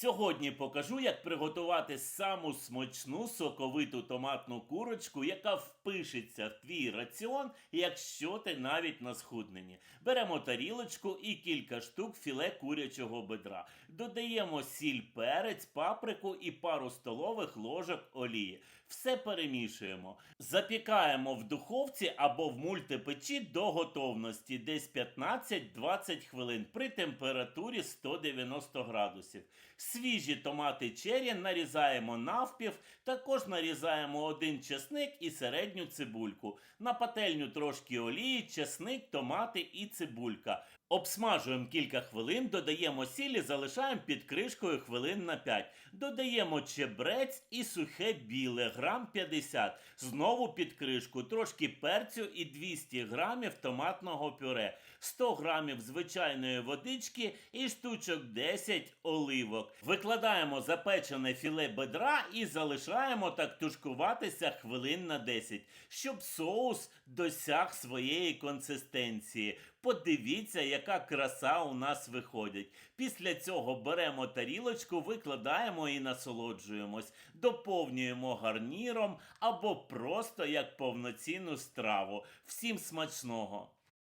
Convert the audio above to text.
Сьогодні покажу, як приготувати саму смачну соковиту томатну курочку, яка впишеться в твій раціон, якщо ти навіть на схудненні. Беремо тарілочку і кілька штук філе курячого бедра. Додаємо сіль, перець, паприку і пару столових ложок олії. Все перемішуємо. Запікаємо в духовці або в мультипечі до готовності, десь 15-20 хвилин при температурі 190 градусів. Свіжі томати чері нарізаємо навпів, також нарізаємо один чесник і середню цибульку. На пательню трошки олії, чесник, томати і цибулька. Обсмажуємо кілька хвилин, додаємо сіль і залишаємо під кришкою хвилин на 5. Додаємо чебрець і сухе біле, грам 50. Знову під кришку, трошки перцю і 200 грамів томатного пюре, 100 грамів звичайної водички і штучок 10 оливок. Викладаємо запечене філе бедра і залишаємо так тушкуватися хвилин на 10, щоб соус досяг своєї консистенції. Подивіться, яка краса у нас виходить. Після цього беремо тарілочку, викладаємо і насолоджуємось, доповнюємо гарніром або просто як повноцінну страву. Всім смачного!